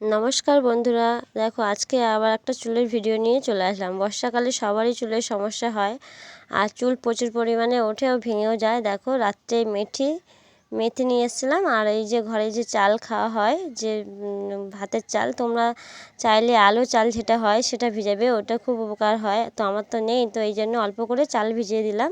নমস্কার বন্ধুরা। দেখো, আজকে আবার একটা চুলের ভিডিও নিয়ে চলে আসলাম। বর্ষাকালে সবারই চুলের সমস্যা হয় আর চুল প্রচুর পরিমাণে ওঠেও ভেঙেও যায়। দেখো, রাত্রে মেথি মেথি নিয়ে এসেছিলাম আর এই যে ঘরে যে চাল খাওয়া হয়, যে ভাতের চাল, তোমরা চাইলে আলো চাল যেটা হয় সেটা ভিজাবে, ওটা খুব উপকার হয়। তো আমার তো নেই, তো এই জন্য অল্প করে চাল ভিজিয়ে দিলাম।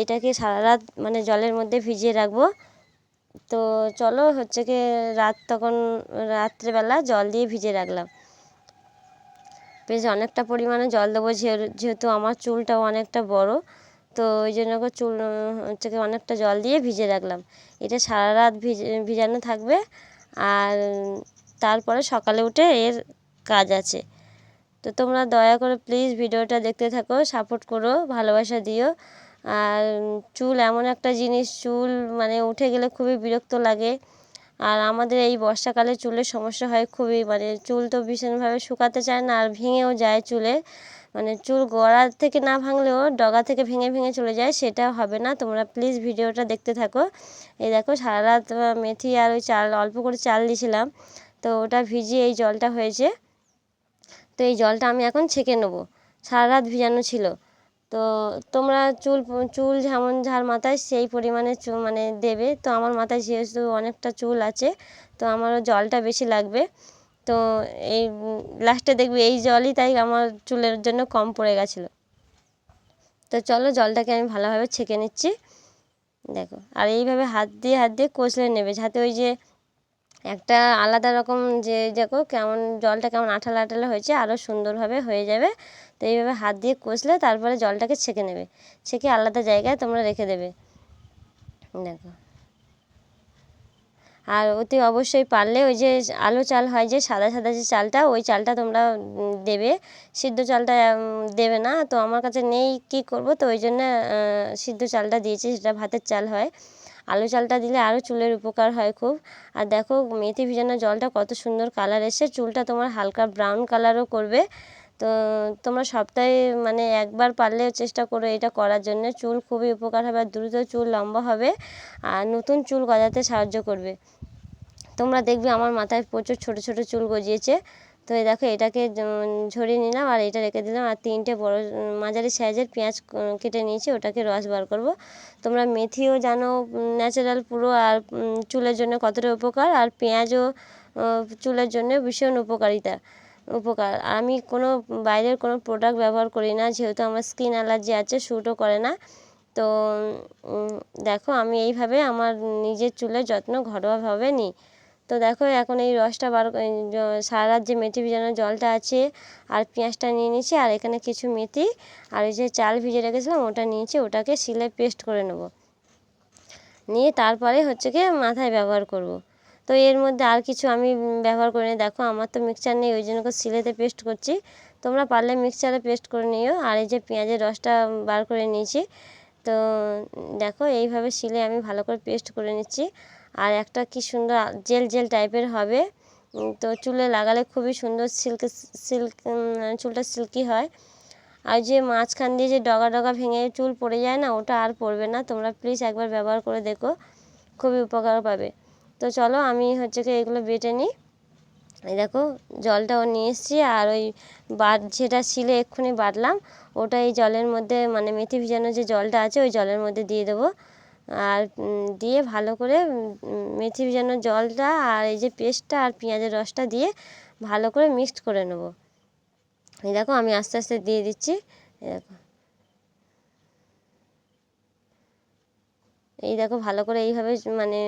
এটাকে সারা রাত মানে জলের মধ্যে ভিজিয়ে রাখব। তো চলো হচ্ছে কি রাত তখন রাত্রেবেলা জল দিয়ে ভিজে রাখলাম। বেশ অনেকটা পরিমাণে জল দেবো যেহেতু আমার চুলটাও অনেকটা বড়, তো ওই জন্য করে চুল, হচ্ছে কি অনেকটা জল দিয়ে ভিজে রাখলাম। এটা সারা রাত ভিজে, ভিজানো থাকবে আর তারপরে সকালে উঠে এর কাজ আছে। তো তোমরা দয়া করে প্লিজ ভিডিওটা দেখতে থাকো, সাপোর্ট করো, ভালোবাসা দিও। আর চুল এমন একটা জিনিস, চুল মানে উঠে গেলে খুবই বিরক্ত লাগে। আর আমাদের এই বর্ষাকালে চুলের সমস্যা হয় খুবই মানে চুল তো ভীষণভাবে শুকাতে চায় না আর ভেঙেও যায় চুলে। মানে চুল গোড়া থেকে না ভাঙলেও ডগা থেকে ভেঙে ভেঙে চলে যায়, সেটা হবে না। তোমরা প্লিজ ভিডিওটা দেখতে থাকো। এই দেখো, সারা রাত মেথি আর ওই চাল, অল্প করে চাল দিয়েছিলাম। তো ওটা ভিজিয়ে এই জলটা হয়েছে। তো এই জলটা আমি এখন ছেঁকে নেব। সারা রাত ভিজানো ছিল। তো তোমরা চুল চুল যেমন যার মাথায় সেই পরিমাণে চুল মানে দেবে। তো আমার মাথায় যেহেতু অনেকটা চুল আছে, তো আমারও জলটা বেশি লাগবে। তো এই লাস্টে দেখবি এই জলই তাই আমার চুলের জন্য কম পড়ে গেছিল। তো চলো জলটাকে আমি ভালোভাবে ছেঁকে নিচ্ছি। দেখো, আর এইভাবে হাত দিয়ে হাত দিয়ে কষলে নেবে, যাতে ওই যে একটা আলাদা রকম যে দেখো কেমন জলটা কেমন আঠালো আঠালো হয়েছে আরও সুন্দরভাবে হয়ে যাবে। তো এইভাবে হাত দিয়ে কষলে তারপরে জলটাকে ছেঁকে নেবে। ছেঁকে আলাদা জায়গায় তোমরা রেখে দেবে। দেখো। আর অতি অবশ্যই পারলে ওই যে আলু চাল হয় যে সাদা সাদা যে চালটা, ওই চালটা তোমরা দেবে। সিদ্ধ চালটা দেবে না। তো আমার কাছে নেই, কি করব? তো ওই জন্য সিদ্ধ চালটা দিয়েছি, সেটা ভাতের চাল হয়। আলু চালটা দিলে আরও চুলের উপকার হয় খুব। আর দেখো, মেথি ভিজানো জলটা কত সুন্দর কালার এসে চুলটা তোমার হালকা ব্রাউন কালারও করবে। তো তোমরা সপ্তাহে মানে একবার পারলে চেষ্টা করো এটা করার জন্য। চুল খুবই উপকার হবে, আর দ্রুত চুল লম্বা হবে। আর নতুন চুল গজাতে সাহায্য করবে। তোমরা দেখবে আমার মাথায় প্রচুর ছোট ছোট চুল গজিয়েছে। তো এই দেখো এটাকে ঝরিয়ে নিলাম আর এটা রেখে দিলাম। আর তিনটে বড় মাঝারি সাইজের পেঁয়াজ কেটে নিয়েছি, ওটাকে রস বার করব। তোমরা মেথিও জানো ন্যাচারাল পুরো আর চুলের জন্য কতটা উপকার, আর পেঁয়াজও চুলের জন্য ভীষণ উপকারিতা, উপকার। আমি কোনো বাইরের কোনো প্রোডাক্ট ব্যবহার করি না, যেহেতু আমার স্কিন অ্যালার্জি আছে শ্যুটও করে না। তো দেখো আমি এইভাবে আমার নিজের চুলের যত্ন ঘরোয়াভাবে নিই। তো দেখো এখন এই রসটা বার সারা রাত যে মেথি ভিজানো জলটা আছে আর পেঁয়াজটা নিয়ে নিয়েছি আর এখানে কিছু মেথি আর এই যে চাল ভিজে রেখেছিলাম ওটা নিয়েছি, ওটাকে শিলে পেস্ট করে নেব। নিয়ে তারপরে হচ্ছে কি মাথায় ব্যবহার করব। তো এর মধ্যে আর কিছু আমি ব্যবহার করি না দেখো আমার তো মিক্সচার নেই, ওই জন্য শিলেতে পেস্ট করছি। তোমরা পারলে মিক্সচারে পেস্ট করে নিও। আর এই যে পেঁয়াজের রসটা বার করে নিয়েছি, তো দেখো এইভাবে শিলে আমি ভালো করে পেস্ট করে নিচ্ছি। আর একটা কি সুন্দর জেল জেল টাইপের হবে। তো চুলে লাগালে খুবই সুন্দর সিল্ক সিল্ক চুলটা সিল্কি হয়। আর যে মাঝখান দিয়ে যে ডগা ডগা ভেঙে চুল পড়ে যায় না, ওটা আর পড়বে না। তোমরা প্লিজ একবার ব্যবহার করে দেখো, খুবই উপকার পাবে। তো চলো আমি হচ্ছে কি এগুলো বেটে নিই। এই দেখো জলটাও নিয়ে এসেছি আর ওই বাট যেটা শিলে এক্ষুনি বাটলাম, ওটা এই জলের মধ্যে মানে মেথি ভিজানো যে জলটা আছে, ওই জলের মধ্যে দিয়ে দেবো। আর দিয়ে ভালো করে মেথি ভিজানো জলটা আর এই যে পেস্টটা আর পেঁয়াজের রসটা দিয়ে ভালো করে মিক্সড করে নেব। এই দেখো আমি আস্তে আস্তে দিয়ে দিচ্ছি, এই দেখো। এই দেখো ভালো করে এইভাবে মানে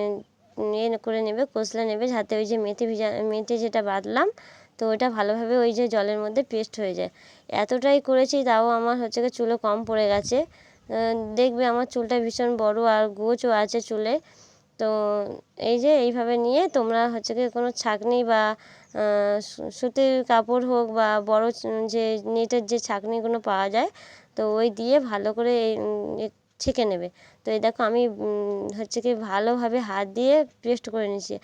ইয়ে করে নেবে, কষলে নেবে, যাতে ওই যে মেথি ভিজা, মেথি যেটা বাঁধলাম তো ওইটা ভালোভাবে ওই যে জলের মধ্যে পেস্ট হয়ে যায়। এতটাই করেছি, তাও আমার হচ্ছে চুলে কম পড়ে গেছে। দেখবে আমার চুলটা ভীষণ বড় আর গোছও আছে চুলে। তো এই যে এইভাবে নিয়ে তোমরা হচ্ছে কি কোনো ছাঁকনি বা সুতির কাপড় হোক বা বড় যে নেটের যে ছাঁকনিগুলো পাওয়া যায়, তো ওই দিয়ে ভালো করে ছেঁকে নেবে। তো এই দেখো আমি হচ্ছে কি ভালোভাবে হাত দিয়ে পেস্ট করে নিয়েছি।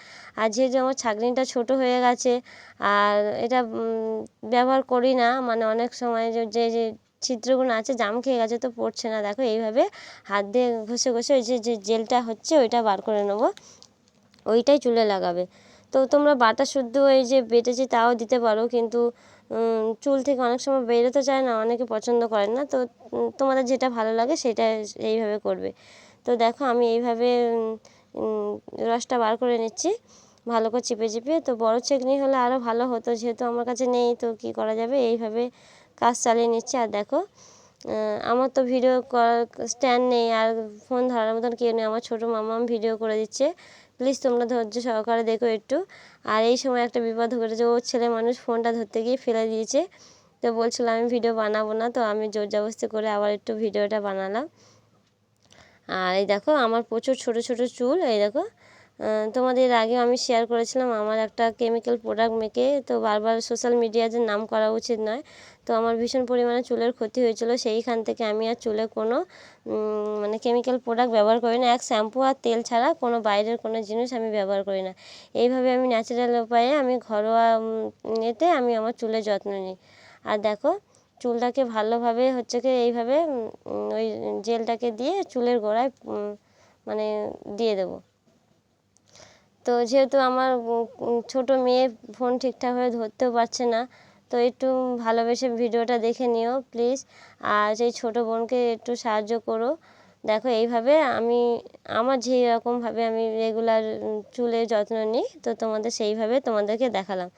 আর যেহেতু আমার ছাঁকনিটা ছোটো হয়ে গেছে, আর এটা ব্যবহার করি না মানে অনেক সময় যে যে ছিদ্রগুলো আছে, জাম খেয়ে গেছে তো পড়ছে না। দেখো এইভাবে হাত দিয়ে ঘষে ঘষে ওই যে যে জেলটা হচ্ছে ওইটা বার করে নেব। ওইটাই চুলে লাগাবে। তো তোমরা বাটা শুদ্ধ এই যে বেটেছি তাও দিতে পারো কিন্তু চুল থেকে অনেক সময় বেরোতে চায় না, অনেকে পছন্দ করে না। তো তোমাদের যেটা ভালো লাগে সেটা এইভাবে করবে। তো দেখো আমি এইভাবে রসটা বার করে নিচ্ছি, ভালো করে চিপে চিপে। তো বড় চেকনি হলে আরও ভালো হতো, যেহেতু আমার কাছে নেই, তো কি করা যাবে? এইভাবে কাজ চালিয়ে নিচ্ছি। আর দেখো আমার তো ভিডিও স্ট্যান্ড নেই, আর ফোন ধরার মতন কেউ নেই। আমার ছোটো মামাম ভিডিও করে দিচ্ছে। প্লিজ তোমরা ধৈর্য সহকারে দেখো একটু। আর এই সময় একটা বিপদ ঘটেছে, ও ছেলে মানুষ ফোনটা ধরতে গিয়ে ফেলে দিয়েছে। তো বলছিল, আমি ভিডিও বানাবো না। তো আমি জোর জবস্তি করে আবার একটু ভিডিওটা বানালাম। আর এই দেখো, আমার প্রচুর ছোট ছোট চুল, এই দেখো। তোমাদের এর আগে আমি শেয়ার করেছিলাম, আমার একটা কেমিক্যাল প্রোডাক্ট মেখে তো বারবার সোশ্যাল মিডিয়াতে নাম করা উচিত নয়। তো আমার ভীষণ পরিমাণে চুলের ক্ষতি হয়েছিল, সেইখান থেকে আমি আর চুলে কোনো মানে কেমিক্যাল প্রোডাক্ট ব্যবহার করি না। এক শ্যাম্পু আর তেল ছাড়া কোনো বাইরের কোনো জিনিস আমি ব্যবহার করি না। এইভাবে আমি ন্যাচারাল উপায়ে আমি ঘরোয়া এতে আমি আমার চুলের যত্ন নিই। আর দেখো, চুলটাকে ভালোভাবে হচ্ছে কি এইভাবে ওই জেলটাকে দিয়ে চুলের গোড়ায় মানে দিয়ে দেবো। তো যেহেতু আমার ছোটো মেয়ে, ফোন ঠিকঠাকভাবে ধরতেও পারছে না, তো একটু ভালোবেসে ভিডিওটা দেখে নিও প্লিজ আর সেই ছোটো বোনকে একটু সাহায্য করো। দেখো, এইভাবে আমি, আমার যেই রকমভাবে আমি রেগুলার চুলের যত্ন নিই, তো তোমাদের সেইভাবে তোমাদেরকে দেখালাম।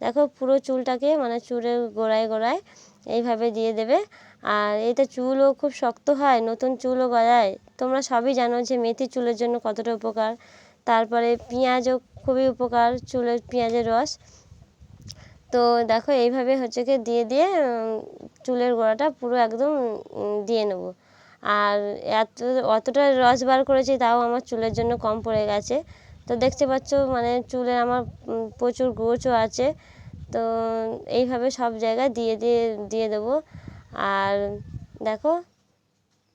দেখো, পুরো চুলটাকে মানে চুলের গোড়ায় গোড়ায় এইভাবে দিয়ে দেবে। আর এতে চুলও খুব শক্ত হয়, নতুন চুলও গজায়। তোমরা সবই জানো যে মেথি চুলের জন্য কতটা উপকার। তারপরে পেঁয়াজও খুবই উপকার চুলের পেঁয়াজের রস। তো দেখো এইভাবে হচ্ছে কি দিয়ে দিয়ে চুলের গোড়াটা পুরো একদম দিয়ে নেব। আর এত, অতটা রস বার করেছি তাও আমার চুলের জন্য কম পড়ে গেছে। তো দেখতে পাচ্ছ মানে চুলে আমার প্রচুর গোছও আছে। তো এইভাবে সব জায়গায় দিয়ে দিয়ে দিয়ে দেবো। আর দেখো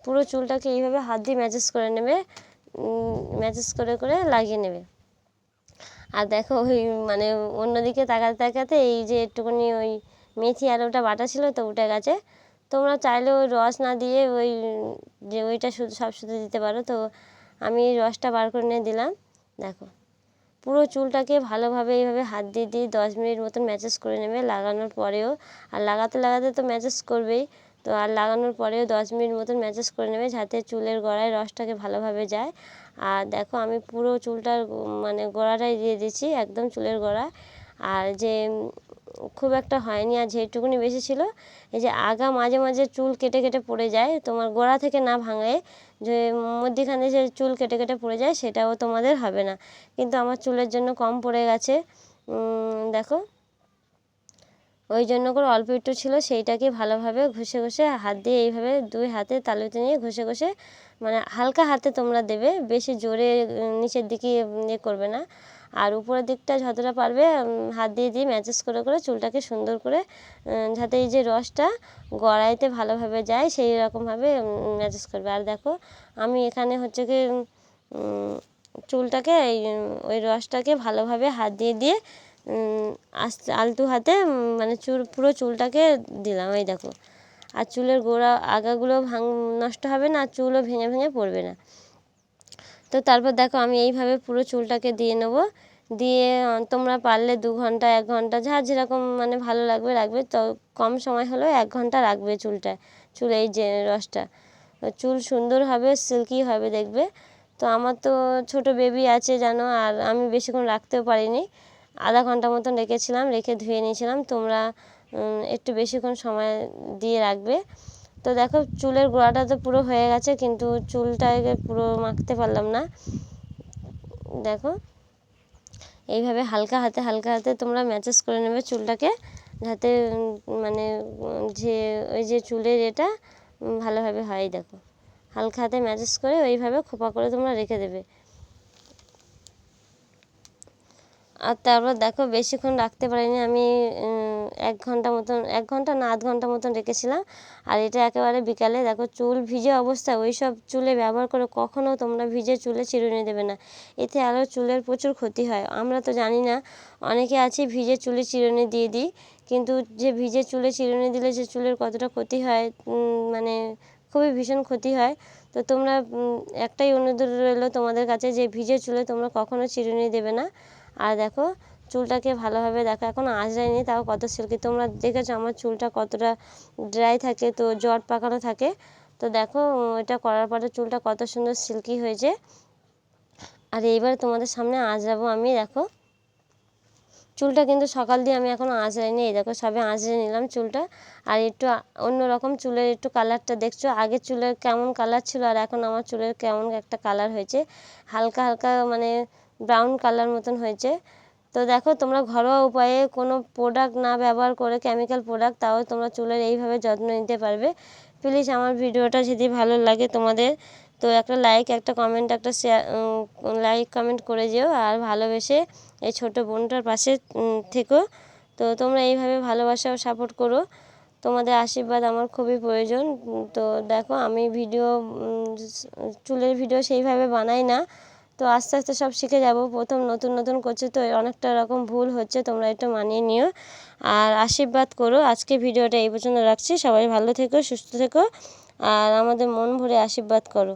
পুরো চুলটাকে এইভাবে হাত দিয়ে ম্যাসেজ করে নেবে। ম্যাসেজ করে করে লাগিয়ে নেবে। আর দেখো ওই মানে অন্যদিকে তাকাতে তাকাতে এই যে একটুখানি ওই মেথি আর ওটা বাটা ছিল তো উঠে গেছে। তোমরা চাইলে ওই রস না দিয়ে ওই যে ওইটা শুধু সব শুধু দিতে পারো। তো আমি রসটা বার করে নিয়ে দিলাম। দেখো, পুরো চুলটাকে ভালোভাবে এইভাবে হাত দিয়ে দিয়ে দশ মিনিট মতন ম্যাসেজ করে নেবে লাগানোর পরেও। আর লাগাতে লাগাতে তো ম্যাসেজ করবেই। তো আর লাগানোর পরেও দশ মিনিট মতন ম্যাসেজ করে নেবে যাতে চুলের গোড়ায় রসটাকে ভালোভাবে যায়। আর দেখো আমি পুরো চুলটার মানে গোড়াটাই দিয়ে দিচ্ছি একদম চুলের গোড়া। আর যে খুব একটা হয়নি আর যেটুকুনি বেশি ছিল, এই যে আগা মাঝে মাঝে চুল কেটে কেটে পড়ে যায়, তোমার গোড়া থেকে না ভাঙে যে মধ্যিখানে যে চুল কেটে কেটে পড়ে যায় সেটাও তোমাদের হবে না। কিন্তু আমার চুলের জন্য কম পড়ে গেছে। দেখো ওই জন্য করে অল্প একটু ছিল, সেইটাকে ভালোভাবে ঘষে ঘষে হাত দিয়ে এইভাবে দুই হাতে তালুতে নিয়ে ঘষে ঘষে মানে হালকা হাতে তোমরা দেবে, বেশি জোরে নিচের দিকে ইয়ে করবে না। আর উপরের দিকটা যতটা পারবে হাত দিয়ে দিয়ে ম্যাচেস করে করে চুলটাকে সুন্দর করে যাতে এই যে রসটা গড়াইতে ভালোভাবে যায়, সেই রকমভাবে ম্যাচেস করবে। আর দেখো, আমি এখানে হচ্ছে কি চুলটাকে এই ওই রসটাকে ভালোভাবে হাত দিয়ে দিয়ে আস্তে আলতু হাতে মানে চুল পুরো চুলটাকে দিলাম, এই দেখো। আর চুলের গোড়া আগাগুলো ভাঙ নষ্ট হবে না, আর চুলও ভেঙে ভেঙে পড়বে না। তো তারপর দেখো, আমি এইভাবে পুরো চুলটাকে দিয়ে নেব। দিয়ে তোমরা পারলে দু ঘণ্টা, এক ঘণ্টা, যা যেরকম মানে ভালো লাগবে, রাখবে। তো কম সময় হলেও এক ঘণ্টা রাখবে চুলটা চুল এই যে রসটা। চুল সুন্দর হবে, সিল্কি হবে, দেখবে। তো আমার তো ছোট বেবি আছে জানো আর আমি বেশিক্ষণ রাখতেও পারিনি। আধা ঘণ্টা মতন রেখেছিলাম, রেখে ধুয়ে নিয়েছিলাম। তোমরা একটু বেশিক্ষণ সময় দিয়ে রাখবে। তো দেখো, চুলের গোড়াটা তো পুরো হয়ে গেছে, কিন্তু চুলটাকে পুরো মাখতে পারলাম না। দেখো, এইভাবে হালকা হাতে হালকা হাতে তোমরা ম্যাচেস করে নেবে চুলটাকে, যাতে মানে যে, ওই যে চুলের এটা ভালোভাবে হয়। দেখো, হালকা হাতে ম্যাচেস করে ওইভাবে খোপা করে তোমরা রেখে দেবে। আর তারপর দেখো বেশিক্ষণ রাখতে পারিনি। আমি এক ঘণ্টা মতন, এক ঘণ্টা না, আধ ঘণ্টা মতন রেখেছিলাম। আর এটা একেবারে বিকালে দেখো চুল ভিজে অবস্থায় ওই সব চুলে ব্যবহার করে কখনও তোমরা ভিজে চুলে চিরুনি দেবে না। এতে আরও চুলের প্রচুর ক্ষতি হয়। আমরা তো জানি না, অনেকে আছে ভিজে চুলে চিরুনি দিয়ে দিই, কিন্তু যে ভিজে চুলে চিরুনি দিলে যে চুলের কতটা ক্ষতি হয় মানে খুবই ভীষণ ক্ষতি হয়। তো তোমরা একটাই অনুরোধ রইল তোমাদের কাছে যে ভিজে চুলে তোমরা কখনো চিরুনি দেবে না। আর দেখো, চুলটাকে ভালোভাবে দেখো, এখন আঁচড়াইনি তাও কত সিল্কি তোমরা দেখেছ আমার চুলটা কতটা ড্রাই থাকে, তো জট পাকানো থাকে। তো দেখো, এটা করার পরে চুলটা কত সুন্দর সিল্কি হয়েছে। আর এইবার তোমাদের সামনে আঁচড়াবো আমি, দেখো। চুলটা কিন্তু সকাল দিয়ে আমি এখনও আঁচড়াইনি এই দেখো, সবে আঁচড়ে নিলাম চুলটা। আর একটু অন্যরকম চুলের একটু কালারটা দেখছ, আগে চুলের কেমন কালার ছিল, আর এখন আমার চুলের কেমন একটা কালার হয়েছে। হালকা হালকা মানে ব্রাউন কালার মতন হয়েছে। তো দেখো, তোমরা ঘরোয়া উপায়ে কোনো প্রোডাক্ট না ব্যবহার করে কেমিক্যাল প্রোডাক্ট তাও তোমরা চুলের এইভাবে যত্ন নিতে পারবে। প্লিজ আমার ভিডিওটা যদি ভালো লাগে তোমাদের, তো একটা লাইক একটা কমেন্ট একটা শেয়ার লাইক কমেন্ট করে যেও। আর ভালোবেসে এই ছোট বোনটার পাশে থেকো। তো তোমরা এইভাবে ভালোবাসা ও সাপোর্ট করো। তোমাদের আশীর্বাদ আমার খুবই প্রয়োজন। তো দেখো, আমি ভিডিও চুলের ভিডিও সেইভাবে বানাই না। তো আস্তে আস্তে সব শিখে যাব। প্রথম নতুন নতুন করছে তো অনেকটা রকম ভুল হচ্ছে, তোমরা একটু মানিয়ে নিও। আর আশীর্বাদ করো। আজকে ভিডিওটা এই পর্যন্ত রাখছি। সবাই ভালো থেকো, সুস্থ থেকো। আর আমাদের মন ভরে আশীর্বাদ করো।